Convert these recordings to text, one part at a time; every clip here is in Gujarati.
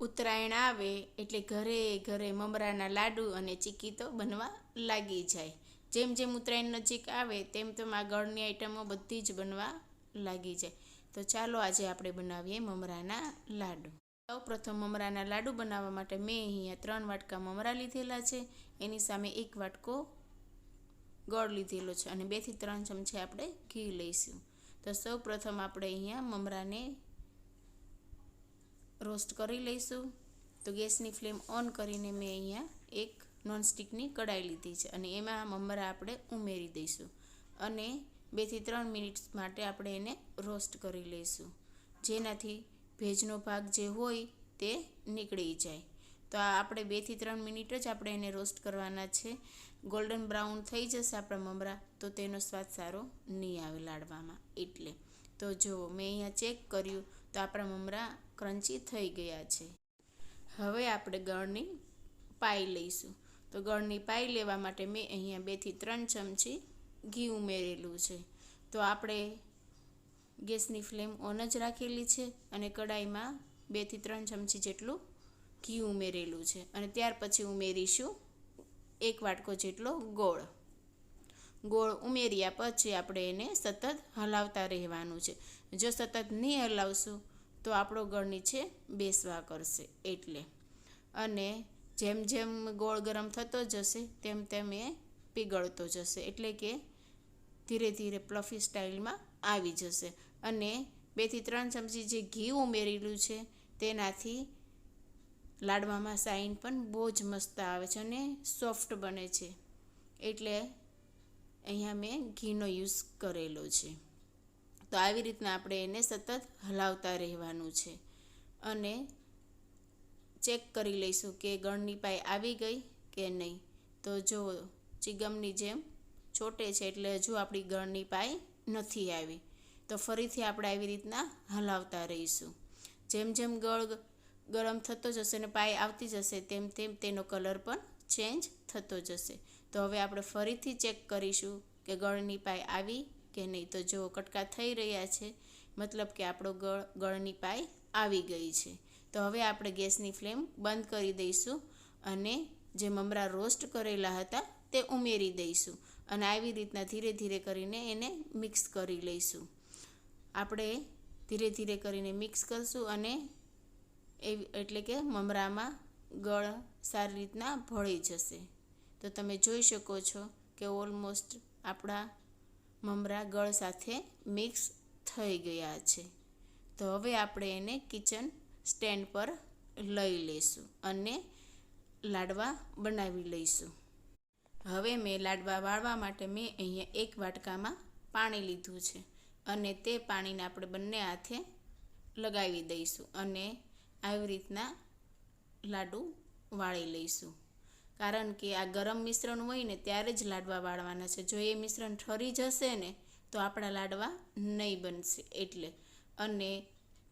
ઉત્તરાયણ આવે એટલે ઘરે ઘરે મમરાના લાડુ અને ચીકી તો બનવા લાગી જાય. જેમ જેમ ઉત્તરાયણ નજીક આવે તેમ તેમ આ ગળની આઈટમો બધી જ બનવા લાગી જાય. તો ચાલો આજે આપણે બનાવીએ મમરાના લાડુ. સૌ પ્રથમ મમરાના લાડુ બનાવવા માટે મેં અહીંયા ત્રણ વાટકા મમરા લીધેલા છે. એની સામે એક વાટકો ગોળ લીધેલો છે અને બેથી ત્રણ ચમચી આપણે ઘી લઈશું. તો સૌ પ્રથમ આપણે અહીંયા મમરાને રોસ્ટ કરી લઈશું. તો ગેસની ફ્લેમ ઓન કરીને મેં અહીંયા એક નોનસ્ટિકની કડાઈ લીધી છે અને એમાં મમરા આપણે ઉમેરી દઈશું અને બેથી ત્રણ મિનિટ્સ માટે આપણે એને રોસ્ટ કરી લઈશું. જેનાથી ભેજનો ભાગ જે હોય તે નીકળી જાય. તો આ આપણે બેથી ત્રણ મિનિટ જ આપણે એને રોસ્ટ કરવાના છે. ગોલ્ડન બ્રાઉન થઈ જશે આપણા મમરા, તો તેનો સ્વાદ સારો નહીં આવે લાડવામાં. એટલે તો જો મેં અહીંયા ચેક કર્યું તો આપણા મમરા ક્રન્ચી થઈ ગયા છે. હવે આપણે ગળની પાઈ લઈશું. તો ગળની પાઈ લેવા માટે મેં અહીંયા બેથી ત્રણ ચમચી ઘી ઉમેરેલું છે. તો આપણે ગેસની ફ્લેમ ઓન જ રાખેલી છે અને કડાઈમાં બેથી ત્રણ ચમચી જેટલું ઘી ઉમેરેલું છે. અને ત્યાર પછી ઉમેરીશું એક વાટકો જેટલો ગોળ. ગોળ ઉમેર્યા પછી આપણે એને સતત હલાવતા રહેવાનું છે. જો સતત નહીં હલાવશું તો આપણો ગળ નીચે બેસવા કરશે એટલે. અને જેમ જેમ ગોળ ગરમ થતો જશે, તેમ તેમ એ પીગળતો જશે. એટલે કે ધીરે ધીરે પ્લફી સ્ટાઇલમાં આવી જશે. અને બેથી ત્રણ ચમચી જે ઘી ઉમેરેલું છે, તેનાથી લાડવામાં સાઈન પણ બહુ જ મસ્ત આવે છે અને સોફ્ટ બને છે. એટલે અહીંયા મેં ઘીનો યુઝ કરેલો છે. તો આવી રીતના આપણે એને સતત હલાવતા રહેવાનું છે. અને ચેક કરી લઈશું કે ગળની પાઈ આવી ગઈ કે નહીં. તો જો ચિગમની જેમ ચોટે છે એટલે હજુ આપણી ગળની પાઈ નથી આવી. તો ફરીથી આપણે આવી રીતના હલાવતા રહીશું. જેમ જેમ ગળ ગરમ થતો જશે ને પાઈ આવતી જશે, તેમ તેમ તેનો કલર પણ ચેન્જ થતો જશે. તો હવે આપણે ફરીથી ચેક કરીશું કે ગળની પાઈ આવી કે નહીં તો જો કટકા થઈ રહ્યા છે, મતલબ કે આપણો ગળ, ગળની પાય આવી ગઈ છે. તો હવે આપણે ગેસની ફ્લેમ બંધ કરી દઈશું અને જે મમરા રોસ્ટ કરેલા હતા તે ઉમેરી દઈશું અને આવી રીતના ધીરે ધીરે કરીને એને મિક્સ કરી લઈશું. આપણે ધીરે ધીરે કરીને મિક્સ કરશું અને એ એટલે કે મમરામાં ગળ સારી રીતના ભળી જશે. તો તમે જોઈ શકો છો કે ઓલમોસ્ટ આપણા મમરા ગળ સાથે મિક્સ થઈ ગયા છે. તો હવે આપણે એને કિચન સ્ટેન્ડ પર લઈ લઈશું અને લાડવા બનાવી લઈશું. હવે મેં લાડવા વાળવા માટે મેં અહીંયા એક વાટકામાં પાણી લીધું છે અને તે પાણીને આપણે બંને હાથે લગાવી દઈશું અને આવી રીતના લાડુ વાળી લઈશું. કારણ કે આ ગરમ મિશ્રણ હોય ને ત્યારે જ લાડવા વાળવાના છે. જો એ મિશ્રણ ઠરી જશે ને તો આપણા લાડવા નહીં બનશે એટલે. અને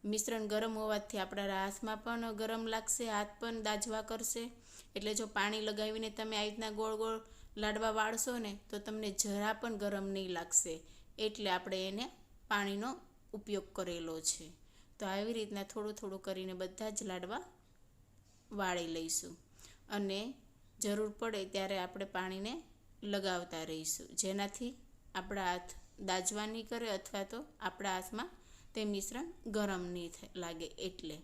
મિશ્રણ ગરમ હોવાથી આપણા હાથમાં પણ ગરમ લાગશે, હાથ પણ દાજવા કરશે. એટલે જો પાણી લગાવીને તમે આ રીતના ગોળ ગોળ લાડવા વાળશો ને તો તમને જરા પણ ગરમ નહીં લાગશે. એટલે આપણે એને પાણીનો ઉપયોગ કરેલો છે. તો આવી રીતના થોડું થોડું કરીને બધા જ લાડવા વાળી લઈશું. અને જરૂર પડે ત્યારે આપણે પાણીને લગાવતા રહીશું. જેનાથી આપણા હાથ દાજવા નહીં કરે અથવા તો આપણા હાથમાં તે મિશ્રણ ગરમ નહીં લાગે એટલે.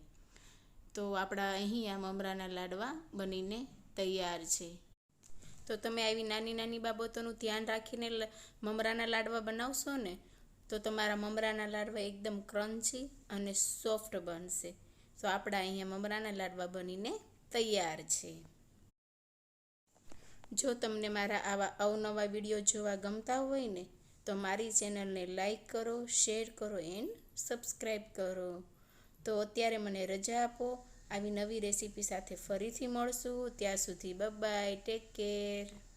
તો આપણા અહીં આ મમરાના લાડવા બનીને તૈયાર છે. તો તમે આવી નાની નાની બાબતોનું ધ્યાન રાખીને મમરાના લાડવા બનાવશો ને, તો તમારા મમરાના લાડવા એકદમ ક્રન્ચી અને સોફ્ટ બનશે. તો આપણા અહીંયા મમરાના લાડવા બનીને તૈયાર છે. જો તમને મારા આવા અવનવા વીડિયો જોવા ગમતા હોય ને, તો મારી ચેનલને લાઈક કરો, શેર કરો એન્ડ સબસ્ક્રાઈબ કરો. તો અત્યારે મને રજા આપો. આવી નવી રેસીપી સાથે ફરીથી મળશું. ત્યાં સુધી બાય ટેક કેર.